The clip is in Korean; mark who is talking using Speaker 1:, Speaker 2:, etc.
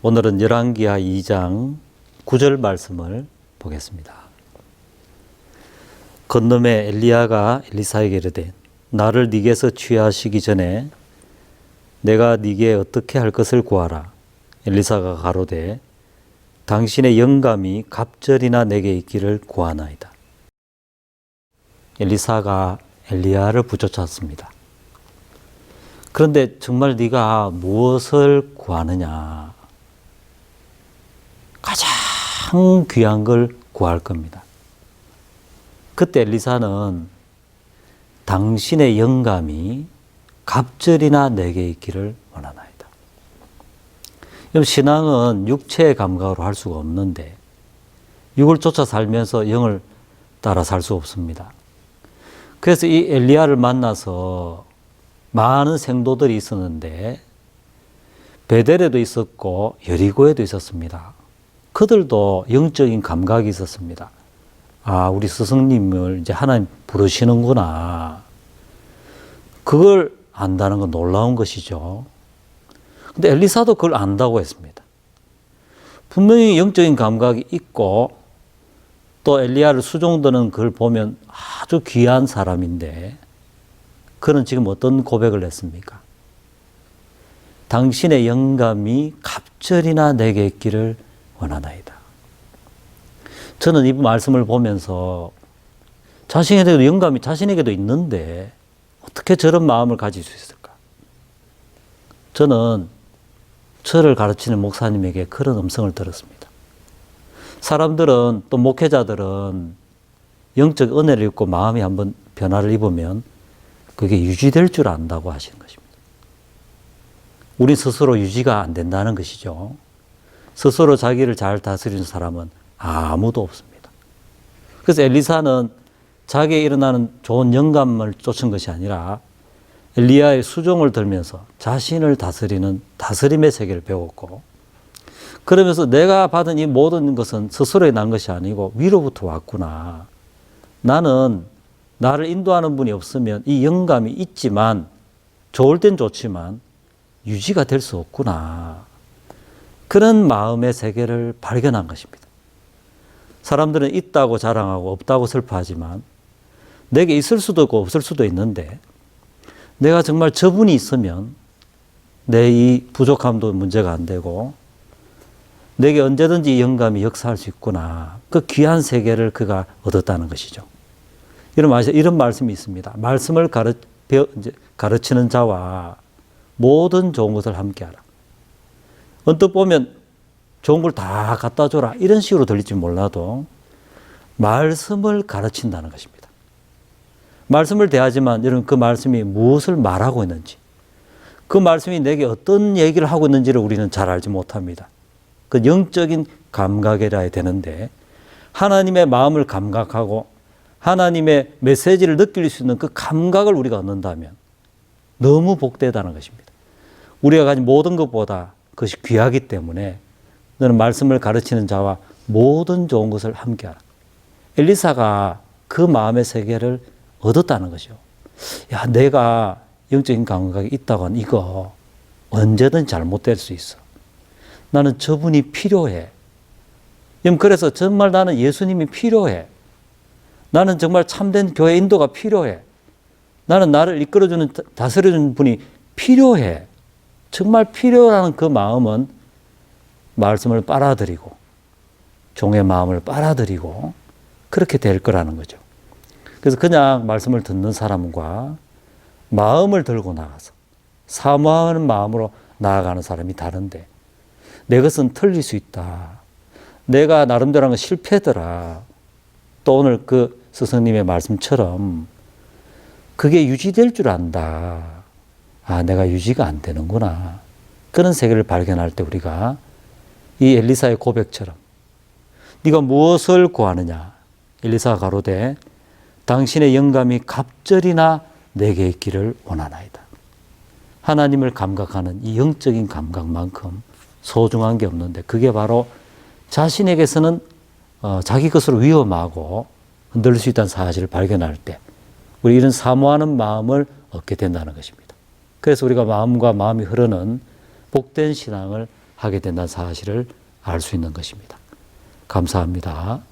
Speaker 1: 오늘은 열왕기하 2장 9절 말씀을 보겠습니다. 건너에 엘리야가 엘리사에게 이르되 나를 네게서 취하시기 전에 내가 네게 어떻게 할 것을 구하라. 엘리사가 가로되 당신의 영감이 갑절이나 내게 있기를 구하나이다. 엘리사가 엘리야를 부쫓았습니다. 그런데 정말 네가 무엇을 구하느냐? 가장 귀한 걸 구할 겁니다. 그때 엘리사는 당신의 영감이 갑절이나 내게 있기를 원하나이다. 그럼 신앙은 육체의 감각으로 할 수가 없는데 육을 쫓아 살면서 영을 따라 살 수 없습니다. 그래서 이 엘리야를 만나서 많은 생도들이 있었는데 베델에도 있었고 여리고에도 있었습니다. 그들도 영적인 감각이 있었습니다. 아, 우리 스승님을 이제 하나님 부르시는구나. 그걸 안다는 건 놀라운 것이죠. 근데 엘리사도 그걸 안다고 했습니다. 분명히 영적인 감각이 있고 또 엘리야를 수종드는 그걸 보면 아주 귀한 사람인데 그는 지금 어떤 고백을 했습니까? 당신의 영감이 갑절이나 내게 있기를 원하나이다. 저는 이 말씀을 보면서 자신에게도 영감이 자신에게도 있는데 어떻게 저런 마음을 가질 수 있을까? 저는 저를 가르치는 목사님에게 그런 음성을 들었습니다. 사람들은 또 목회자들은 영적 은혜를 입고 마음이 한번 변화를 입으면 그게 유지될 줄 안다고 하시는 것입니다. 우리 스스로 유지가 안 된다는 것이죠. 스스로 자기를 잘 다스리는 사람은 아무도 없습니다. 그래서 엘리사는 자기에 일어나는 좋은 영감을 쫓은 것이 아니라 엘리야의 수종을 들면서 자신을 다스리는 다스림의 세계를 배웠고 그러면서 내가 받은 이 모든 것은 스스로에 난 것이 아니고 위로부터 왔구나. 나는 나를 인도하는 분이 없으면 이 영감이 있지만 좋을 땐 좋지만 유지가 될 수 없구나. 그런 마음의 세계를 발견한 것입니다. 사람들은 있다고 자랑하고 없다고 슬퍼하지만 내게 있을 수도 있고 없을 수도 있는데 내가 정말 저분이 있으면 내 이 부족함도 문제가 안 되고 내게 언제든지 영감이 역사할 수 있구나. 그 귀한 세계를 그가 얻었다는 것이죠. 이런 말, 이런 말씀이 있습니다. 말씀을 가르, 가르치는 자와 모든 좋은 것을 함께 하라. 언뜻 보면 좋은 걸 다 갖다 줘라. 이런 식으로 들릴지 몰라도 말씀을 가르친다는 것입니다. 말씀을 대하지만 여러분 그 말씀이 무엇을 말하고 있는지 그 말씀이 내게 어떤 얘기를 하고 있는지를 우리는 잘 알지 못합니다. 그 영적인 감각이라 되는데 하나님의 마음을 감각하고 하나님의 메시지를 느낄 수 있는 그 감각을 우리가 얻는다면 너무 복되다는 것입니다. 우리가 가진 모든 것보다 그것이 귀하기 때문에 너는 말씀을 가르치는 자와 모든 좋은 것을 함께하라. 엘리사가 그 마음의 세계를 얻었다는 것이요. 야, 내가 영적인 감각이 있다고 한 이거 언제든 잘못될 수 있어. 나는 저분이 필요해. 그래서 정말 나는 예수님이 필요해. 나는 정말 참된 교회 인도가 필요해. 나는 나를 이끌어주는, 다스려주는 분이 필요해. 정말 필요라는 그 마음은 말씀을 빨아들이고, 종의 마음을 빨아들이고, 그렇게 될 거라는 거죠. 그래서 그냥 말씀을 듣는 사람과 마음을 들고 나가서 사모하는 마음으로 나아가는 사람이 다른데, 내 것은 틀릴 수 있다. 내가 나름대로 한 건 실패더라. 또 오늘 그 스승님의 말씀처럼 그게 유지될 줄 안다. 아, 내가 유지가 안 되는구나. 그런 세계를 발견할 때 우리가 이 엘리사의 고백처럼 네가 무엇을 구하느냐? 엘리사가 가로되 당신의 영감이 갑절이나 내게 있기를 원하나이다. 하나님을 감각하는 이 영적인 감각만큼 소중한 게 없는데 그게 바로 자신에게서는 어, 자기 것으로 위험하고 흔들릴 수 있다는 사실을 발견할 때 우리 이런 사모하는 마음을 얻게 된다는 것입니다. 그래서 우리가 마음과 마음이 흐르는 복된 신앙을 하게 된다는 사실을 알 수 있는 것입니다. 감사합니다.